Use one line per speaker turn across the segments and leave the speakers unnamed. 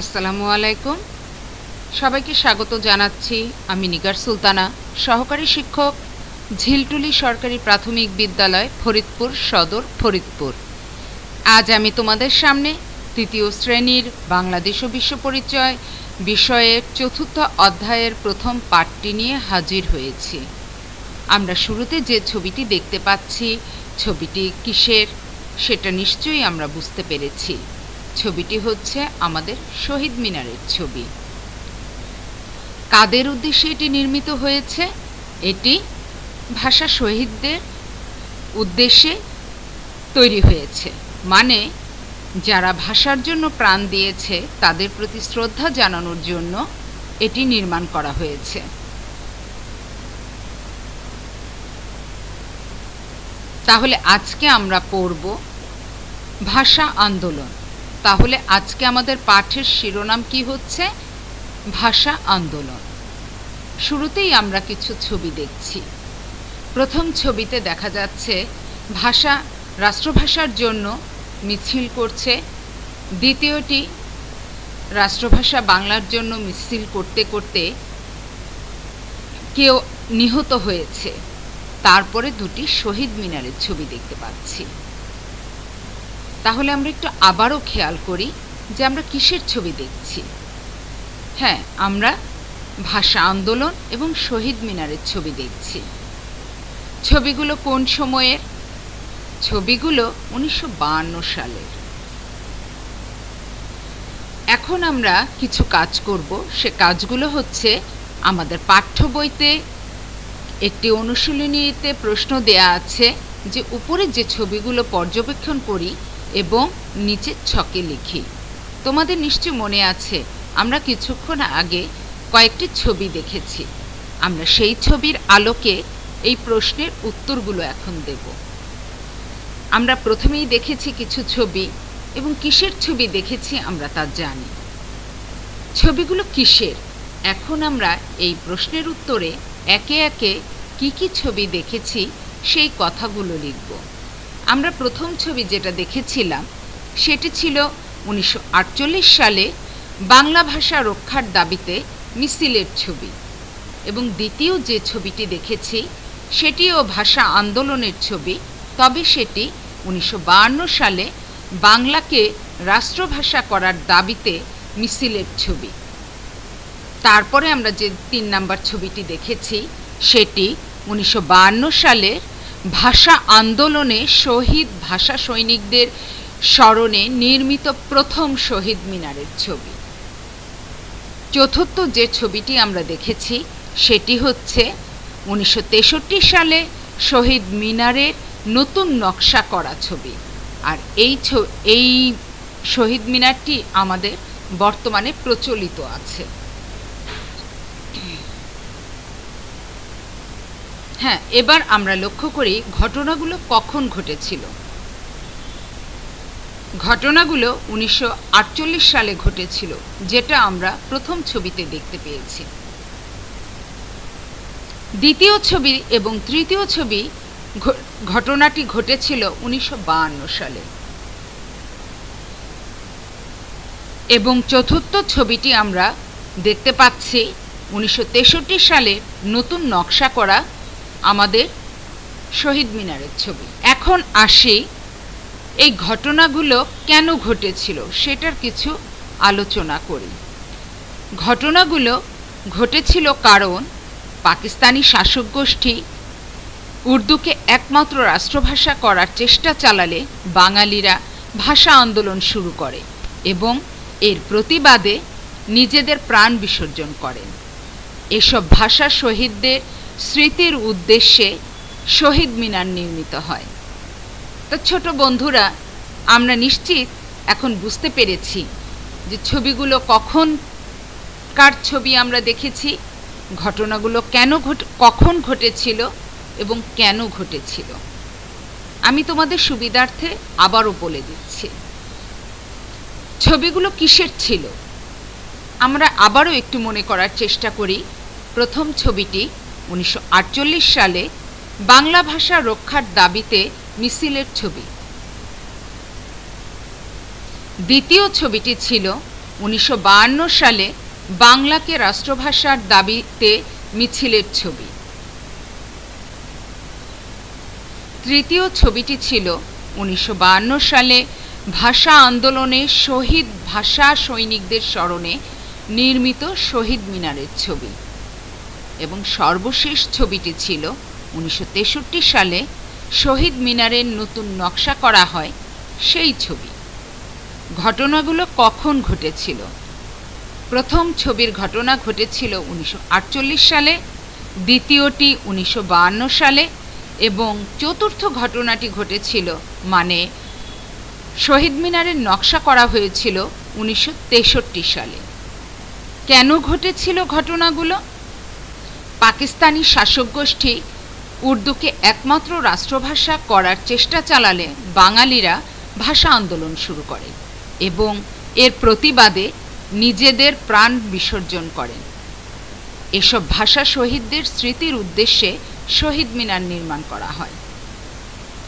আসসালামু আলাইকুম। সবাইকে স্বাগত জানাচ্ছি আমি নিগার সুলতানা, সহকারী শিক্ষক, ঝিলটুলি সরকারি প্রাথমিক বিদ্যালয়, ফরিদপুর সদর ফরিদপুর। আজ আমি তোমাদের সামনে তৃতীয় শ্রেণির বাংলাদেশ ও বিশ্ব পরিচয় বিষয়ের চতুর্থ অধ্যায়ের প্রথম পাঠটি নিয়ে হাজির হয়েছি। আমরা শুরুতে যে ছবিটি দেখতে পাচ্ছি, ছবিটি কিসের, সেটা নিশ্চয়ই আমরা বুঝতে পেরেছি। ছবিটি হচ্ছে আমাদের শহীদ মিনারের ছবি। কাদের উদ্দেশ্যে এটি নির্মিত হয়েছে? এটি ভাষা শহীদদের উদ্দেশ্যে তৈরি হয়েছে। মানে যারা ভাষার জন্য প্রাণ দিয়েছে, তাদের প্রতি শ্রদ্ধা জানানোর জন্য এটি নির্মাণ করা হয়েছে। তাহলে আজকে আমরা পড়ব ভাষা আন্দোলন। তাহলে আজকে আমাদের পাঠের শিরোনাম কি হচ্ছে? ভাষা আন্দোলন। শুরুতেই আমরা কিছু ছবি দেখছি। প্রথম ছবিতে দেখা যাচ্ছে ভাষা, রাষ্ট্রভাষার জন্য মিছিল করছে। দ্বিতীয়টি, রাষ্ট্রভাষা বাংলার জন্য মিছিল করতে করতে কেউ নিহত হয়েছে। তারপরে দুটি শহীদ মিনারের ছবি দেখতে পাচ্ছি। তাহলে আমরা একটু আবারও খেয়াল করি যে আমরা কিসের ছবি দেখছি। হ্যাঁ আমরা ভাষা আন্দোলন এবং শহীদ মিনারের ছবি দেখছি। ছবিগুলো কোন সময়ের? ছবিগুলো উনিশশো সালের। এখন আমরা কিছু কাজ করব। সে কাজগুলো হচ্ছে আমাদের পাঠ্য বইতে একটি অনুশীলনীতে প্রশ্ন দেয়া আছে যে উপরে যে ছবিগুলো পর্যবেক্ষণ করি এবং নিচে ছকে লিখি। তোমাদের নিশ্চয় মনে আছে, আমরা কিছুক্ষণ আগে কয়েকটি ছবি দেখেছি। আমরা সেই ছবির আলোকে এই প্রশ্নের উত্তরগুলো এখন দেব। আমরা প্রথমেই দেখেছি কিছু ছবি, এবং কিসের ছবি দেখেছি আমরা তা জানি। ছবিগুলো কিসের? এখন আমরা এই প্রশ্নের উত্তরে একে একে কি কি ছবি দেখেছি, সেই কথাগুলো লিখব। আমরা প্রথম ছবি যেটা দেখেছিলাম, সেটি ছিল উনিশশো আটচল্লিশ সালে বাংলা ভাষা রক্ষার দাবিতে মিছিলের ছবি এবং দ্বিতীয় যে ছবিটি দেখেছি, সেটিও ভাষা আন্দোলনের ছবি, তবে সেটি উনিশশো সালে বাংলাকে রাষ্ট্রভাষা করার দাবিতে মিছিলের ছবি। তারপরে আমরা যে তিন নাম্বার ছবিটি দেখেছি, সেটি উনিশশো সালের ভাষা আন্দোলনে শহীদ ভাষা সৈনিকদের স্মরণে নির্মিত প্রথম শহীদ মিনারের ছবি। চতুর্থ যে ছবিটি আমরা দেখেছি, সেটি হচ্ছে উনিশশো তেষট্টি সালে শহীদ মিনারের নতুন নকশা করা ছবি। আর এই এই শহীদ মিনারটি আমাদের বর্তমানে প্রচলিত আছে। হ্যাঁ এবার আমরা লক্ষ্য করি ঘটনাগুলো কখন ঘটেছিল। ঘটনাগুলো উনিশশো সালে ঘটেছিল, যেটা আমরা প্রথম ছবিতে দেখতে পেয়েছি। দ্বিতীয় ছবি এবং তৃতীয় ছবি ঘটনাটি ঘটেছিল উনিশশো সালে। এবং চতুর্থ ছবিটি আমরা দেখতে পাচ্ছি উনিশশো তেষট্টি সালে নতুন নকশা করা আমাদের শহীদ মিনারের ছবি। এখন আসি এই ঘটনাগুলো কেন ঘটেছিল সেটার কিছু আলোচনা করি। ঘটনাগুলো ঘটেছিল কারণ পাকিস্তানি শাসক গোষ্ঠী উর্দুকে একমাত্র রাষ্ট্রভাষা করার চেষ্টা চালালে বাঙালিরা ভাষা আন্দোলন শুরু করে এবং এর প্রতিবাদে নিজেদের প্রাণ বিসর্জন করেন। এসব ভাষা শহীদদের স্মৃতির উদ্দেশ্যে শহীদ মিনার নির্মিত হয়। তো ছোট বন্ধুরা, আমরা নিশ্চিত এখন বুঝতে পেরেছি যে ছবিগুলো কখন, কার ছবি আমরা দেখেছি, ঘটনাগুলো কেন ঘট, কখন ঘটেছিল এবং কেন ঘটেছিল। আমি তোমাদের সুবিধার্থে আবারও বলে দিচ্ছি। ছবিগুলো কিসের ছিল? আমরা আবারও একটু মনে করার চেষ্টা করি। প্রথম ছবিটি উনিশশো সালে বাংলা ভাষা রক্ষার দাবিতে মিছিলের ছবি। দ্বিতীয় ছবিটি ছিল উনিশশো সালে বাংলাকে রাষ্ট্রভাষার দাবিতে মিছিলের ছবি। তৃতীয় ছবিটি ছিল উনিশশো সালে ভাষা আন্দোলনে শহীদ ভাষা সৈনিকদের স্মরণে নির্মিত শহীদ মিনারের ছবি। এবং সর্বশেষ ছবিটি ছিল উনিশশো তেষট্টি সালে শহীদ মিনারের নতুন নকশা করা হয় সেই ছবি। ঘটনাগুলো কখন ঘটেছিল? প্রথম ছবির ঘটনা ঘটেছিল উনিশশো আটচল্লিশ সালে, দ্বিতীয়টি উনিশশো বায়ান্ন সালে এবং চতুর্থ ঘটনাটি ঘটেছিল মানে শহীদ মিনারের নকশা করা হয়েছিল উনিশশো তেষট্টি সালে। কেন ঘটেছিল ঘটনাগুলো? পাকিস্তানি শাসক গোষ্ঠী উর্দুকে একমাত্র রাষ্ট্রভাষা করার চেষ্টা চালালে বাঙালিরা ভাষা আন্দোলন শুরু করে এবং এর প্রতিবাদে নিজেদের প্রাণ বিসর্জন করেন। এসব ভাষা শহীদদের স্মৃতির উদ্দেশ্যে শহীদ মিনার নির্মাণ করা হয়।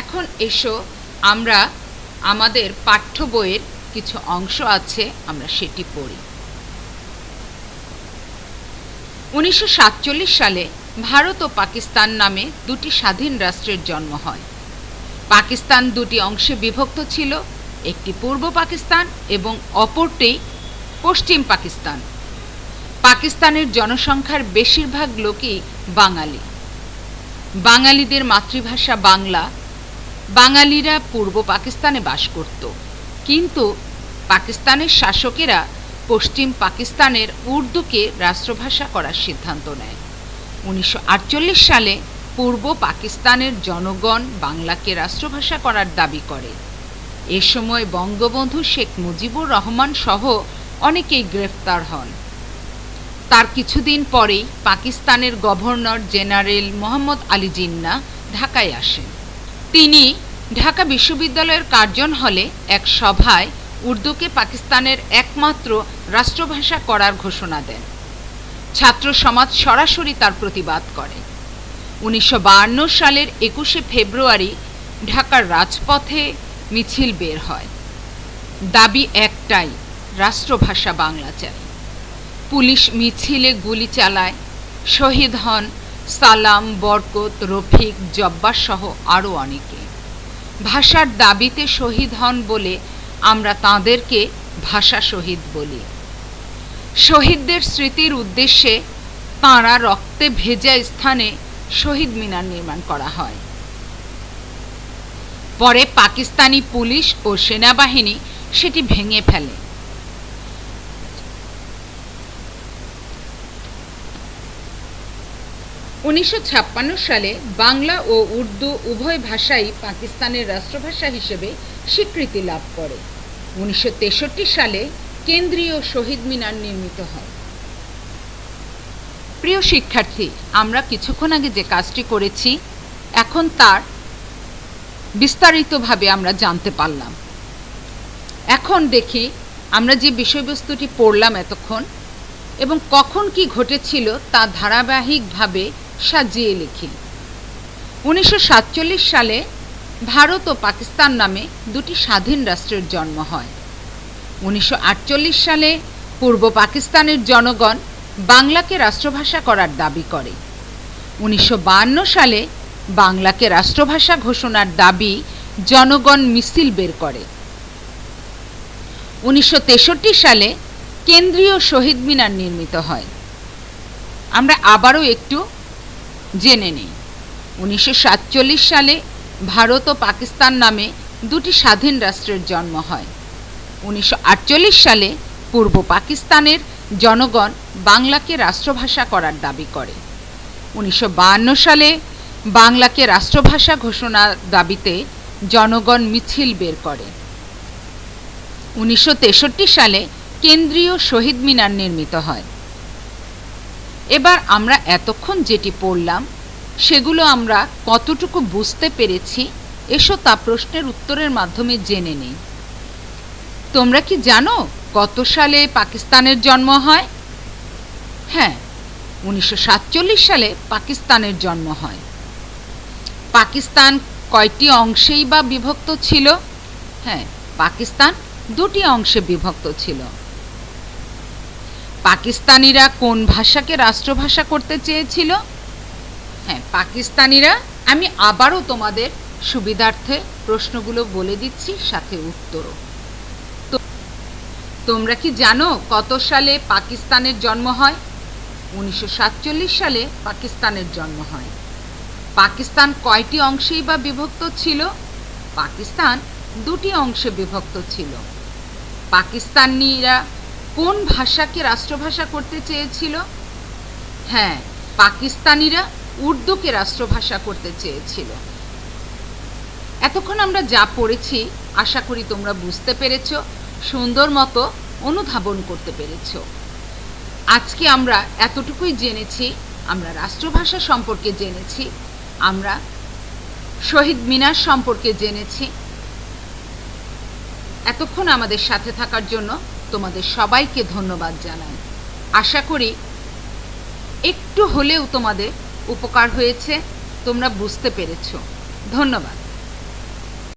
এখন এসো আমরা আমাদের পাঠ্য বইয়ের কিছু অংশ আছে, আমরা সেটি পড়ি। উনিশশো সাতচল্লিশ সালে ভারত ও পাকিস্তান নামে দুটি স্বাধীন রাষ্ট্রের জন্ম হয়। পাকিস্তান দুটি অংশে বিভক্ত ছিল, একটি পূর্ব পাকিস্তান এবং অপরটি পশ্চিম পাকিস্তান। পাকিস্তানের জনসংখ্যার বেশিরভাগ লোকই বাঙালি। বাঙালিদের মাতৃভাষা বাংলা। বাঙালিরা পূর্ব পাকিস্তানে বাস করত। কিন্তু পাকিস্তানের শাসকেরা পশ্চিম পাকিস্তানের উর্দুকে রাষ্ট্রভাষা করার সিদ্ধান্ত নেয়। উনিশশো আটচল্লিশ সালে পূর্ব পাকিস্তানের জনগণ বাংলাকে রাষ্ট্রভাষা করার দাবি করে। এ সময় বঙ্গবন্ধু শেখ মুজিবুর রহমান সহ অনেকেই গ্রেফতার হন। তার কিছুদিন পরেই পাকিস্তানের গভর্নর জেনারেল মোহাম্মদ আলী জিন্না ঢাকায় আসেন। তিনি ঢাকা বিশ্ববিদ্যালয়ের কার্জন হলে এক সভায় উর্দুকে পাকিস্তানের একমাত্র রাষ্ট্রভাষা করার ঘোষণা দেন। ছাত্র সমাজ সরাসরি তার প্রতিবাদ করে। উনিশশো বায়ান্ন সালের একুশে ফেব্রুয়ারি ঢাকার রাজপথে মিছিল বের হয়। দাবি একটাই, রাষ্ট্রভাষা বাংলা চাই। পুলিশ মিছিলে গুলি চালায়। শহীদ হন সালাম, বরকত, রফিক জব্বার সহ আরও অনেকে। ভাষার দাবিতে শহীদ হন বলে আমরা তাঁদেরকে ভাষা শহীদ বলি। শহীদদের স্মৃতির উদ্দেশ্যে তাঁরা রক্তে ভেজা স্থানে শহীদ মিনার নির্মাণ করা হয়। পরে পাকিস্তানি পুলিশ ও সেনাবাহিনী সেটি ভেঙে ফেলে। উনিশশো ছাপ্পান্ন সালে বাংলা ও উর্দু উভয় ভাষাই পাকিস্তানের রাষ্ট্রভাষা হিসেবে স্বীকৃতি লাভ করে। উনিশশো তেষট্টি সালে কেন্দ্রীয় শহীদ মিনার নির্মিত হয়। প্রিয় শিক্ষার্থী, আমরা কিছুক্ষণ আগে যে কাজটি করেছি, এখন তার বিস্তারিতভাবে আমরা জানতে পারলাম। এখন দেখি আমরা যে বিষয়বস্তুটি পড়লাম এতক্ষণ এবং কখন কি ঘটেছিল তা ধারাবাহিকভাবে সাজিয়ে লিখি। উনিশশো সাতচল্লিশ সালে ভারত ও পাকিস্তান নামে দুটি স্বাধীন রাষ্ট্রের জন্ম হয়। উনিশশো আটচল্লিশ সালে পূর্ব পাকিস্তানের জনগণ বাংলাকে রাষ্ট্রভাষা করার দাবি করে। উনিশশো সালে বাংলাকে রাষ্ট্রভাষা ঘোষণার দাবি জনগণ মিছিল বের করে। উনিশশো তেষট্টি সালে কেন্দ্রীয় শহীদ মিনার নির্মিত হয়। আমরা আবারও একটু জেনে নিই। উনিশশো সাতচল্লিশ সালে ভারত ও পাকিস্তান নামে দুটি স্বাধীন রাষ্ট্রের জন্ম হয়। উনিশশো আটচল্লিশ সালে পূর্ব পাকিস্তানের জনগণ বাংলাকে রাষ্ট্রভাষা করার দাবি করে। উনিশশো সালে বাংলাকে রাষ্ট্রভাষা ঘোষণার দাবিতে জনগণ মিছিল বের করে। উনিশশো তেষট্টি সালে কেন্দ্রীয় শহীদ মিনার নির্মিত হয়। এবার আমরা এতক্ষণ যেটি পড়লাম, সেগুলো আমরা কতটুকু বুঝতে পেরেছি, এসো তা প্রশ্নের উত্তরের মাধ্যমে জেনে নিই। তোমরা কি জানো কত সালে পাকিস্তানের জন্ম হয়? হ্যাঁ উনিশশো সাতচল্লিশ সালে পাকিস্তানের জন্ম হয়। পাকিস্তান কয়টি অংশেই বা বিভক্ত ছিল? হ্যাঁ পাকিস্তান দুটি অংশে বিভক্ত ছিল। পাকিস্তানিরা কোন ভাষাকে রাষ্ট্রভাষা করতে চেয়েছিল? হ্যাঁ পাকিস্তানিরা, আমি আবারও তোমাদের সুবিধার্থে প্রশ্নগুলো বলে দিচ্ছি, সাথে উত্তরও। তোমরা কি জানো কত সালে পাকিস্তানের জন্ম হয়? উনিশশো সাতচল্লিশ সালে পাকিস্তানের জন্ম হয়। পাকিস্তান কয়টি অংশেই বা বিভক্ত ছিল? পাকিস্তান দুটি অংশে বিভক্ত ছিল। পাকিস্তানিরা কোন ভাষাকে রাষ্ট্রভাষা করতে চেয়েছিল? হ্যাঁ পাকিস্তানিরা উর্দুকে রাষ্ট্রভাষা করতে চেয়েছিল। এতক্ষণ আমরা যা পড়েছি, আশা করি তোমরা বুঝতে পেরেছ। সুন্দর মতো অনুধাবন করতে পেরেছ। আজকে আমরা এতটুকুই জেনেছি, আমরা রাষ্ট্রভাষা সম্পর্কে জেনেছি, আমরা শহীদ মিনার সম্পর্কে জেনেছি। এতক্ষণ আমাদের সাথে থাকার জন্য তোমাদের সবাইকে ধন্যবাদ জানাই। আশা করি একটু হলেও তোমাদের উপকার হয়েছে, তোমরা বুঝতে পেরেছ। ধন্যবাদ।